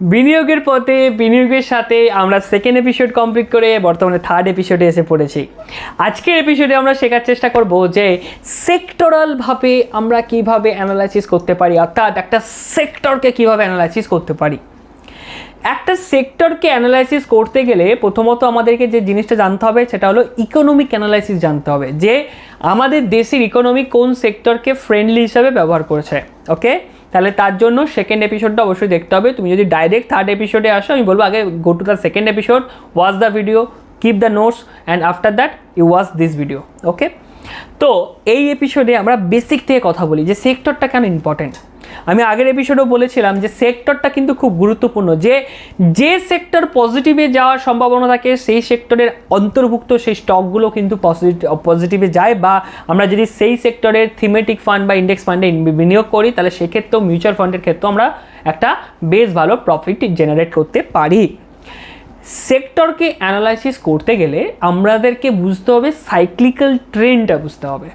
বিনিয়োগের পথে, বিনিয়োগের সাথে আমরা সেকেন্ড এপিসোড কমপ্লিট করে বর্তমানে থার্ড এপিসোডে এসে পড়েছি। আজকের এপিসোডে আমরা শেখার চেষ্টা করব যে সেক্টরালভাবে আমরা কীভাবে অ্যানালাইসিস করতে পারি, অর্থাৎ একটা সেক্টরকে কীভাবে অ্যানালাইসিস করতে পারি। একটা সেক্টরকে অ্যানালাইসিস করতে গেলে প্রথমত আমাদেরকে যে জিনিসটা জানতে হবে, সেটা হলো ইকোনমিক অ্যানালাইসিস জানতে হবে, যে আমাদের দেশের ইকোনমি কোন সেক্টরকে ফ্রেন্ডলি হিসাবে ব্যবহার করেছে ওকে তাহলে তার জন্য সেকেন্ড এপিসোডটা অবশ্যই দেখতে হবে। তুমি যদি ডাইরেক্ট থার্ড এপিসোডে আসো, আমি বলব আগে go to the second episode watch the video keep the notes and after that you watch this video okay তো এই এপিসোডে আমরা বেসিক থেকে কথা বলি যে সেক্টরটা কেন ইম্পর্টেন্ট আমি আগের এপিসোডেও বলেছিলাম যে সেক্টরটা কিন্তু খুব গুরুত্বপূর্ণ, যে যে সেক্টর পজিটিভে যাওয়ার সম্ভাবনা থাকে, সেই সেক্টরের অন্তর্ভুক্ত সেই স্টকগুলো কিন্তু পজিটিভ পজিটিভে যায় বা আমরা যদি সেই সেক্টরের থিমেটিক ফান্ড বা ইন্ডেক্স ফান্ডে বিনিয়োগ করি, তাহলে সেক্ষেত্রেও মিউচুয়াল ফান্ডের ক্ষেত্রেও আমরা একটা বেশ ভালো প্রফিট জেনারেট করতে পারি। সেক্টরকে অ্যানালাইসিস করতে গেলে আমাদেরকে বুঝতে হবে সাইক্লিক্যাল ট্রেন্ডটা বুঝতে হবে।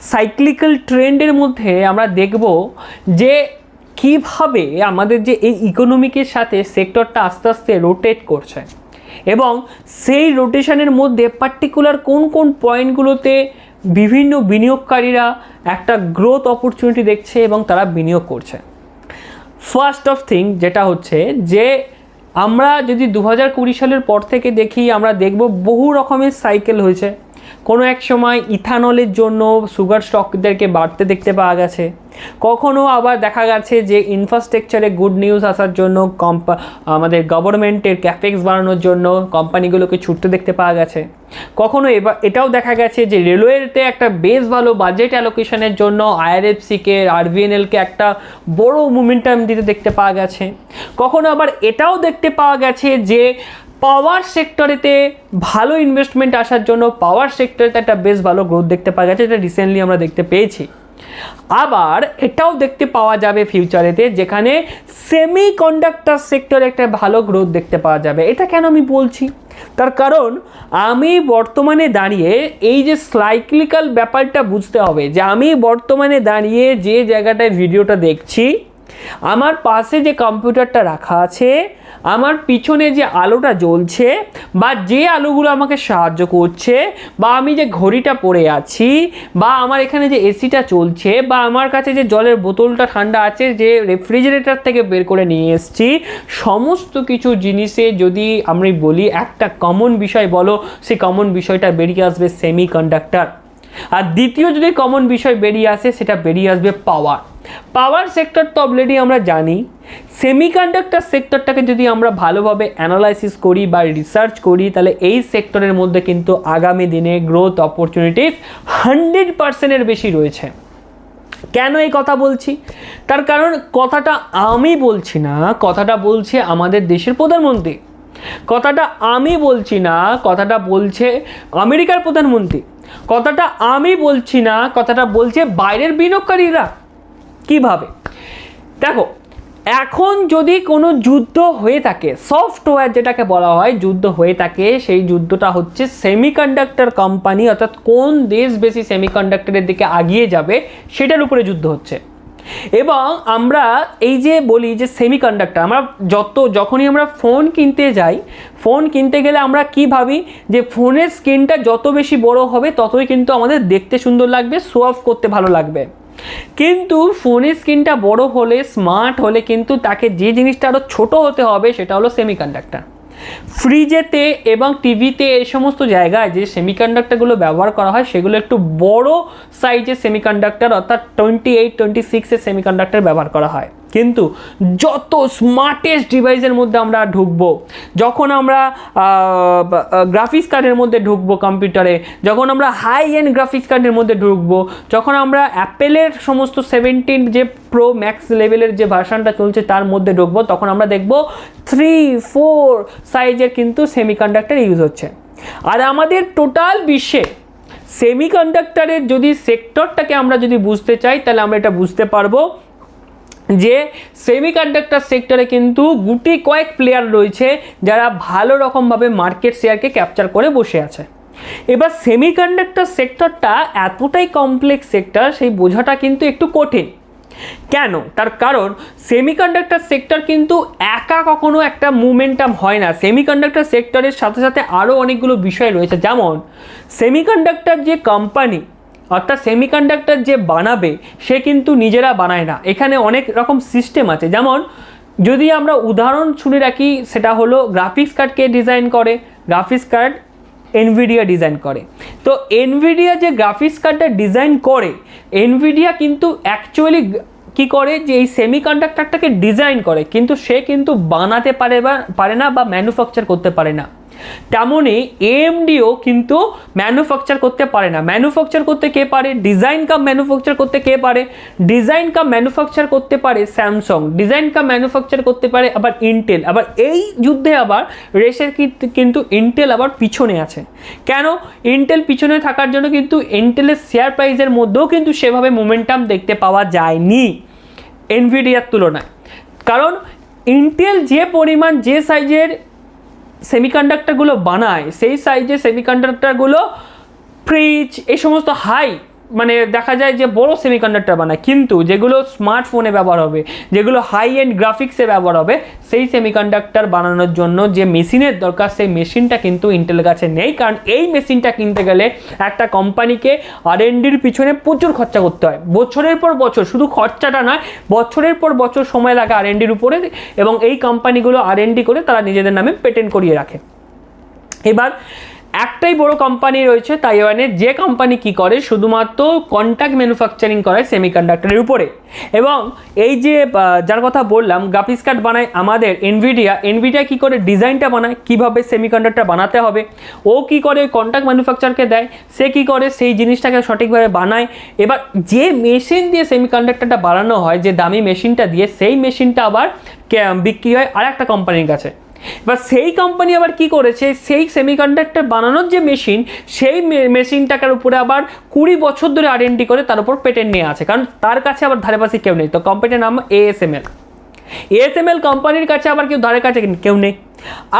সাইক্লিক্যাল ট্রেন্ডের মধ্যে আমরা দেখব যে কীভাবে আমাদের যে এই ইকোনমিকের সাথে সেক্টরটা আস্তে আস্তে রোটেট করছে এবং সেই রোটেশনের মধ্যে পার্টিকুলার কোন কোন পয়েন্টগুলোতে বিভিন্ন বিনিয়োগকারীরা একটা গ্রোথ অপরচুনিটি দেখছে এবং তারা বিনিয়োগ করছে। ফার্স্ট অফ থিং যেটা হচ্ছে যে আমরা যদি দু হাজার কুড়ি সালের পর থেকে দেখি, আমরা দেখব বহু রকমের সাইকেল হয়েছে। কোনো এক সময় ইথানলের জন্য সুগার স্টকদেরকে বাড়তে দেখতে পাওয়া গেছে। কখনো আবার দেখা গেছে যে ইনফ্রাস্ট্রাকচারে গুড নিউজ আসার জন্য কম্পা আমাদের গভর্নমেন্টের ক্যাপেক্স বাড়ানোর জন্য কোম্পানিগুলোকে ছুটতে দেখতে পাওয়া গেছে। কখনো এবার এটাও দেখা গেছে যে রেলওয়েতে একটা বেশ ভালো বাজেট অ্যালোকেশনের জন্য আইআরএফসিকে আরভিএনএলকে একটা বড় মুমেন্টাম দিতে দেখতে পাওয়া গেছে। কখনো আবার এটাও দেখতে পাওয়া গেছে যে পাওয়ার সেক্টরেতে ভালো ইনভেস্টমেন্ট আসার জন্য পাওয়ার সেক্টরেতে একটা বেশ ভালো গ্রোথ দেখতে পাওয়া গেছে এটা রিসেন্টলি আমরা দেখতে পেয়েছি। আবার এটাও দেখতে পাওয়া যাবে ফিউচারেতে যেখানে সেমি কন্ডাক্টর সেক্টরে একটা ভালো গ্রোথ দেখতে পাওয়া যাবে। এটা কেন আমি বলছি? তার কারণ, আমি বর্তমানে দাঁড়িয়ে এই যে সাইক্লিক্যাল ব্যাপারটা বুঝতে হবে, যে আমি বর্তমানে দাঁড়িয়ে যে জায়গাটায় ভিডিওটা দেখছি আমার পাশে যে কম্পিউটারটা রাখা আছে, আমার পিছনে যে আলোটা জ্বলছে বা যে আলোগুলো আমাকে সাহায্য করছে বা আমি যে ঘড়িটা পরে আছি বা আমার এখানে যে এসিটা চলছে বা আমার কাছে যে জলের বোতলটা ঠান্ডা আছে যে রেফ্রিজারেটর থেকে বের করে নিয়ে এসছি, সমস্ত কিছু জিনিসে যদি আমি বলি একটা কমন বিষয় বলো, সেই কমন বিষয়টা বেরিয়ে আসবে সেমি কন্ডাক্টর আর দ্বিতীয় যদি কমন বিষয় বেরিয়ে আসে, সেটা বেরিয়ে আসবে পাওয়ার পাওয়ার সেক্টর তো অলরেডি আমরা জানি। সেমিকন্ডাক্টর সেক্টরটাকে যদি আমরা ভালোভাবে অ্যানালাইসিস করি বা রিসার্চ করি, তাহলে এই সেক্টরের মধ্যে কিন্তু আগামী দিনে গ্রোথ অপরচুনিটিস হান্ড্রেড পার্সেন্টের বেশি রয়েছে। কেন এই কথা বলছি? তার কারণ কথাটা আমি বলছি না, কথাটা বলছে আমাদের দেশের প্রধানমন্ত্রী। কথাটা আমি বলছি না, কথাটা বলছে আমেরিকার প্রধানমন্ত্রী। কথাটা আমি বলছি না, কথাটা বলছে বাইরের বিনিয়োগকারীরা। কীভাবে? দেখো, এখন যদি কোনো যুদ্ধ হয়ে থাকে সফটওয়্যার যেটাকে বলা হয়, যুদ্ধ হয়ে থাকে, সেই যুদ্ধটা হচ্ছে সেমিকন্ডাক্টর কোম্পানি অর্থাৎ কোন দেশ বেশি সেমিকন্ডাক্টরের দিকে আগিয়ে যাবে, সেটার উপরে যুদ্ধ হচ্ছে। এবং আমরা এই যে বলি যে সেমি সেমিকন্ডাক্টর আমরা যত যখনই আমরা ফোন কিনতে যাই ফোন কিনতে গেলে আমরা কি ভাবি? যে ফোনের স্ক্রিনটা যত বেশি বড় হবে, ততই কিন্তু আমাদের দেখতে সুন্দর লাগবে শো অফ করতে ভালো লাগবে। কিন্তু ফোনের স্ক্রিনটা বড় হলে স্মার্ট হলে কিন্তু তাকে যে জিনিসটা আরও ছোট হতে হবে, সেটা হলো সেমিকন্ডাক্টর ফ্রিজেতে এবং টিভিতে এই সমস্ত জায়গায় যে সেমিকন্ডাক্টারগুলো ব্যবহার করা হয়, সেগুলো একটু বড় সাইজের সেমিকন্ডাক্টর অর্থাৎ টোয়েন্টি এইট টোয়েন্টি সিক্সের সেমিকন্ডাক্টর ব্যবহার করা হয়। কিন্তু যত স্মার্টেস্ট ডিভাইসের মধ্যে আমরা ঢুকবো, যখন আমরা গ্রাফিক্স কার্ডের মধ্যে ঢুকবো কম্পিউটারে যখন আমরা হাই এন্ড গ্রাফিক্স কার্ডের মধ্যে ঢুকবো, যখন আমরা অ্যাপেলের সমস্ত সেভেন্টিন যে প্রো ম্যাক্স লেভেলের যে ভার্সানটা চলছে তার মধ্যে ঢুকবো, তখন আমরা দেখব থ্রি ফোর সাইজের কিন্তু সেমিকন্ডাক্টর ইউজ হচ্ছে। আর আমাদের টোটাল বিশ্বে সেমিকন্ডাক্টরের যদি সেক্টরটাকে আমরা যদি বুঝতে চাই, তাহলে আমরা এটা বুঝতে পারব যে সেমিকন্ডাক্টর সেক্টরে কিন্তু গুটি কয়েক প্লেয়ার রয়েছে যারা ভালো রকমভাবে মার্কেট শেয়ারকে ক্যাপচার করে বসে আছে। এবার সেমিকন্ডাক্টর সেক্টরটা এতটাই কমপ্লেক্স সেক্টর সেই বোঝাটা কিন্তু একটু কঠিন। কেন? তার কারণ সেমিকন্ডাক্টর সেক্টর কিন্তু একা কখনো একটা মুভমেন্টাম হয় না। সেমিকন্ডাক্টর সেক্টরের সাথে সাথে আরও অনেকগুলো বিষয় রয়েছে। যেমন সেমিকন্ডাক্টর যে কোম্পানি অর্থাৎ সেমিকন্ডাক্টর যে বানাবে, সে কিন্তু নিজেরা বানায় না। এখানে অনেক রকম সিস্টেম আছে। যেমন, যদি আমরা উদাহরণ শুনে রাখি, সেটা হলো গ্রাফিক্স কার্ডকে ডিজাইন করে? গ্রাফিক্স কার্ড এনভিডিয়া ডিজাইন করে। তো এনভিডিয়া যে গ্রাফিক্স কার্ডটা ডিজাইন করে এনভিডিয়া কিন্তু অ্যাকচুয়ালি কি করে? যে এই সেমি কন্ডাক্টরটাকে ডিজাইন করে। কিন্তু সে কিন্তু বানাতে পারে বা, পারে না বা ম্যানুফ্যাকচার করতে পারে না। তেমনই এএমডিও কিন্তু ম্যানুফ্যাকচার করতে পারে না। ম্যানুফ্যাকচার করতে কে পারে? ডিজাইন কাম ম্যানুফ্যাকচার করতে কে পারে? ডিজাইন কাম ম্যানুফ্যাকচার করতে পারে স্যামসং ডিজাইন কাম ম্যানুফ্যাকচার করতে পারে আবার ইন্টেল আবার এই যুদ্ধে আবার রেসের কিন্তু- কিন্তু ইন্টেল আবার পিছনে আছে। কেন? ইন্টেল পিছনে থাকার জন্য কিন্তু ইন্টেলের শেয়ার প্রাইসের মধ্যেও কিন্তু সেভাবে মোমেন্টাম দেখতে পাওয়া যায়নি। এনভিডিয়ার তুলনায়। কারণ ইন্টেল যে পরিমাণ, যে সাইজের সেমিকন্ডাক্টরগুলো বানায় সেই সাইজে সেমিকন্ডাক্টারগুলো ফ্রিজ এই সমস্ত হাই মানে দেখা যায় যে বড় সেমিকন্ডাক্টর বানায়। কিন্তু যেগুলো স্মার্টফোনে ব্যবহার হবে, যেগুলো হাই এন্ড গ্রাফিক্সে ব্যবহার হবে, সেই সেমিকন্ডাক্টর বানানোর জন্য যে মেশিনের দরকার, সেই মেশিনটা কিন্তু ইন্টেল কাছে নেই। কারণ এই মেশিনটা কিনতে গেলে একটা কোম্পানিকে আর এনডির পিছনে প্রচুর খরচা করতে হয়। বছরের পর বছর, শুধু খরচাটা নয়, বছরের পর বছর সময় লাগে আর এনডির উপরে এবং এই কোম্পানিগুলো আর করে তারা নিজেদের নামে পেটেন্ট করিয়ে রাখে। এবার একটাই বড় কোম্পানি রয়েছে তাইওয়ানের, যে কোম্পানি কি করে, শুধুমাত্র কন্ট্যাক্ট ম্যানুফ্যাকচারিং করে সেমিকন্ডাক্টরের উপরে। এবং এই যে যার কথা বললাম গ্রাফিক্স কার্ড বানায় আমাদের এনভিডিয়া এনভিডিয়া কি করে ডিজাইনটা বানায়? কীভাবে সেমিকন্ডাক্টর বানাতে হবে? ও কি করে কন্ট্যাক্ট ম্যানুফ্যাকচারকে দেয়? সে কি করে সেই জিনিসটাকে সঠিকভাবে বানায়? এবার যে মেশিন দিয়ে সেমিকন্ডাক্টরটা বানানো হয়, যে দামি মেশিনটা দিয়ে, সেই মেশিনটা আবার বিক্রি হয় আর একটা কোম্পানির কাছে। এবার সেই কোম্পানি আবার কি করেছে? সেই সেমিকন্ডাক্টর বানানোর যে মেশিন সেই মেশিনটাকার উপরে আবার কুড়ি বছর ধরে আর করে তার উপর পেটেন্ট নিয়ে আছে। কারণ তার কাছে আবার ধারে পাশে কেউ নেই। তো কোম্পানির নাম এএসএমএল এএসএমএল কোম্পানির কাছে আবার কেউ ধারে কাছে কেউ নেই।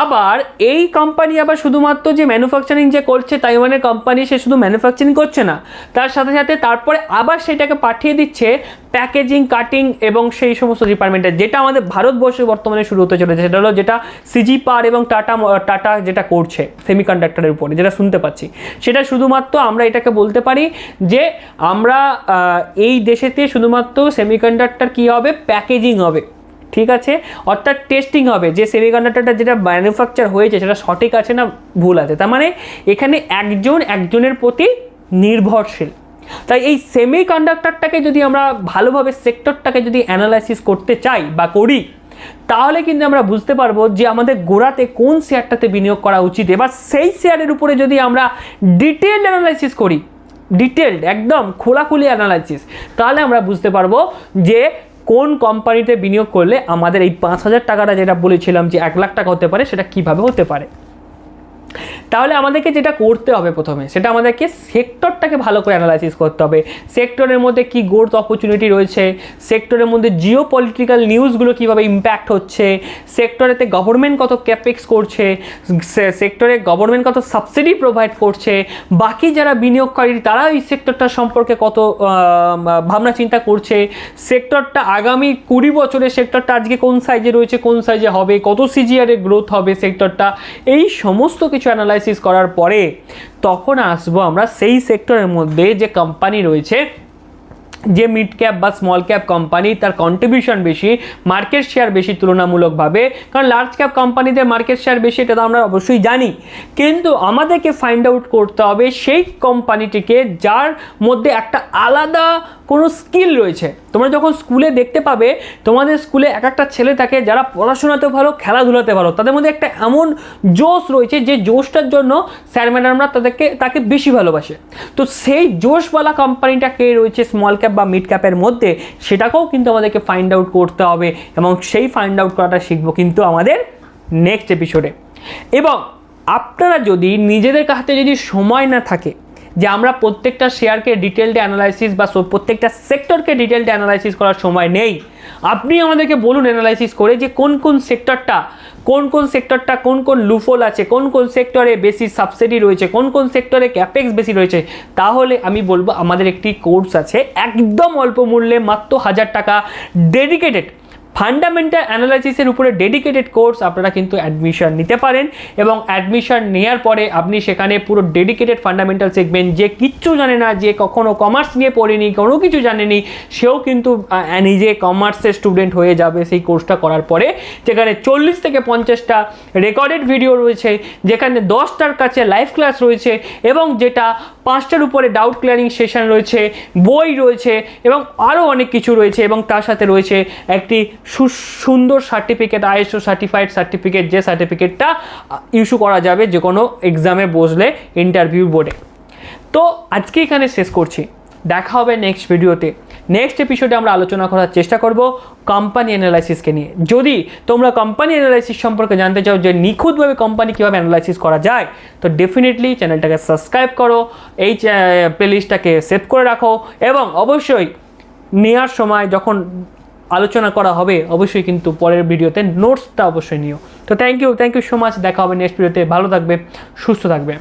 আবার এই কোম্পানি আবার শুধুমাত্র যে ম্যানুফ্যাকচারিং যে করছে তাইওয়ানের কোম্পানি সে শুধু ম্যানুফ্যাকচারিং করছে না। তার সাথে সাথে তারপরে আবার সেটাকে পাঠিয়ে দিচ্ছে প্যাকেজিং কাটিং এবং সেই সমস্ত ডিপার্টমেন্টে যেটা আমাদের ভারতবর্ষে বর্তমানে শুরু হতে চলেছে। সেটা হলো যেটা সিজি পার এবং টাটা টাটা যেটা করছে সেমিকন্ডাক্টরের উপরে, যেটা শুনতে পাচ্ছি। সেটা শুধুমাত্র আমরা এটাকে বলতে পারি যে আমরা এই দেশেতে শুধুমাত্র সেমিকন্ডাক্টর কী হবে? প্যাকেজিং হবে। ঠিক আছে? অর্থাৎ টেস্টিং হবে। যে সেমিকন্ডাক্টরটা যেটা ম্যানুফ্যাকচার হয়েছে, সেটা সঠিক আছে না ভুল আছে? তার মানে এখানে একজন একজনের প্রতি নির্ভরশীল। তাই এই সেমি কন্ডাক্টরটাকে যদি আমরা ভালোভাবে সেক্টরটাকে যদি অ্যানালাইসিস করতে চাই বা করি, তাহলে কিন্তু আমরা বুঝতে পারব যে আমাদের গোড়াতে কোন শেয়ারটাতে বিনিয়োগ করা উচিত। এবার সেই শেয়ারের উপরে যদি আমরা ডিটেল অ্যানালাইসিস করি ডিটেলড একদম খোলাখুলি অ্যানালাইসিস তাহলে আমরা বুঝতে পারব যে কোন কোম্পানিতে বিনিয়োগ করলে আমাদের এই পাঁচ হাজার টাকাটা যেটা বলেছিলাম যে এক লাখ টাকা হতে পারে, সেটা কীভাবে হতে পারে? তাহলে আমাদেরকে যেটা করতে হবে প্রথমে, সেটা আমাদেরকে সেক্টরটাকে ভালো করে অ্যানালাইসিস করতে হবে। সেক্টরের মধ্যে কি গ্রোথ অপরচুনিটি রয়েছে, সেক্টরের মধ্যে জিও পলিটিক্যাল নিউজগুলো কীভাবে ইম্প্যাক্ট হচ্ছে, সেক্টরেতে গভর্নমেন্ট কত ক্যাপেক্স করছে সেক্টরে গভর্নমেন্ট কত সাবসিডি প্রোভাইড করছে, বাকি যারা বিনিয়োগকারী তারা এই সেক্টরটা সম্পর্কে কত ভাবনা চিন্তা করছে, সেক্টরটা আগামী কুড়ি বছরের সেক্টরটা আজকে কোন সাইজে রয়েছে, কোন সাইজে হবে, কত সিজিআরের গ্রোথ হবে সেক্টরটা, এই সমস্ত কিছু অ্যানালাইসিস করার পরে তখন আসব আমরা সেই সেক্টরের মধ্যে যে কোম্পানি রয়েছে, যে মিড ক্যাপ বা স্মল ক্যাপ কোম্পানি তার কন্ট্রিবিউশন বেশি মার্কেট শেয়ার বেশি তুলনামূলকভাবে, কারণ লার্জ ক্যাপ কোম্পানিদের মার্কেট শেয়ার বেশি, এটা তো আমরা অবশ্যই জানি। কিন্তু আমাদেরকে ফাইন্ড আউট করতে হবে সেই কোম্পানিটিকে যার মধ্যে একটা আলাদা কোনো স্কিল রয়েছে। তোমরা যখন স্কুলে দেখতে পাবে, তোমাদের স্কুলে এক একটা ছেলে থাকে যারা পড়াশোনাতেও ভালো, খেলাধুলাতে ভালো। তাদের মধ্যে একটা এমন জোশ রয়েছে যে জোশটার জন্য স্যার, ম্যাডামরা তাদেরকে, তাকে বেশি ভালোবাসে। তো সেই জোশওয়ালা কোম্পানিটা কে রয়েছে স্মল ক্যাপ বা মিড ক্যাপের মধ্যে, সেটাকেও কিন্তু আমাদেরকে ফাইন্ড আউট করতে হবে এবং সেই ফাইন্ড আউট করাটা শিখব কিন্তু আমাদের নেক্সট এপিসোডে এবং আপনারা যদি নিজেদের হাতে যদি সময় না থাকে যে আমরা প্রত্যেকটা শেয়ারকে ডিটেলড অ্যানালাইসিস বা প্রত্যেকটা সেক্টরকে ডিটেলড অ্যানালাইসিস করার সময় নেই। আপনি আমাদেরকে বলুন অ্যানালাইসিস করে যে কোন কোন সেক্টরটা কোন কোন সেক্টরটা কোন কোন লুফল আছে, কোন কোন সেক্টরে বেশি সাবসিডি রয়েছে, কোন কোন সেক্টরে ক্যাপেক্স বেশি রয়েছে, তাহলে আমি বলব আমাদের একটি কোর্স আছে একদম অল্প মূল্যে মাত্র হাজার টাকা ডেডিকেটেড ফান্ডামেন্টাল অ্যানালাইসিসের উপরে ডেডিকেটেড কোর্স আপনারা কিন্তু অ্যাডমিশন নিতে পারেন এবং অ্যাডমিশন নেওয়ার পরে আপনি সেখানে পুরো ডেডিকেটেড ফান্ডামেন্টাল শিখবেন যে কিচ্ছু জানে না, যে কখনো কমার্স নিয়ে পড়েনি, কোনো কিছু জানেনি, সেও কিন্তু নিজে কমার্সের স্টুডেন্ট হয়ে যাবে সেই কোর্সটা করার পরে। যেখানে চল্লিশ থেকে পঞ্চাশটা রেকর্ডেড ভিডিও রয়েছে, যেখানে দশটার কাছে লাইভ ক্লাস রয়েছে এবং যেটা পাঁচটার উপরে ডাউট ক্লিয়ারিং সেশন রয়েছে, বই রয়েছে এবং আরও অনেক কিছু রয়েছে এবং তার সাথে রয়েছে একটি সুন্দর সার্টিফিকেট আইএসও সার্টিফাইড সার্টিফিকেট যে সার্টিফিকেটটা ইস্যু করা যাবে যে কোনো এক্সামে বসলে ইন্টারভিউ বোর্ডে তো আজকে এখানে শেষ করছি। দেখা হবে নেক্সট ভিডিওতে নেক্সট এপিসোডে আমরা আলোচনা করার চেষ্টা করব কোম্পানি অ্যানালাইসিসকে নিয়ে। যদি তোমরা কোম্পানি অ্যানালাইসিস সম্পর্কে জানতে চাও যে নিখুঁতভাবে কোম্পানি কীভাবে অ্যানালাইসিস করা যায়, তো ডেফিনেটলি চ্যানেলটাকে সাবস্ক্রাইব করো, এই প্লেলিস্টটাকে সেভ করে রাখো এবং অবশ্যই নেওয়ার সময় যখন আলোচনা করা হবে, অবশ্যই কিন্তু পরের ভিডিওতে নোটসটা অবশ্যই নিও। তো thank you thank you so much দেখা হবে নেক্সট ভিডিওতে ভালো থাকবে, সুস্থ থাকবে।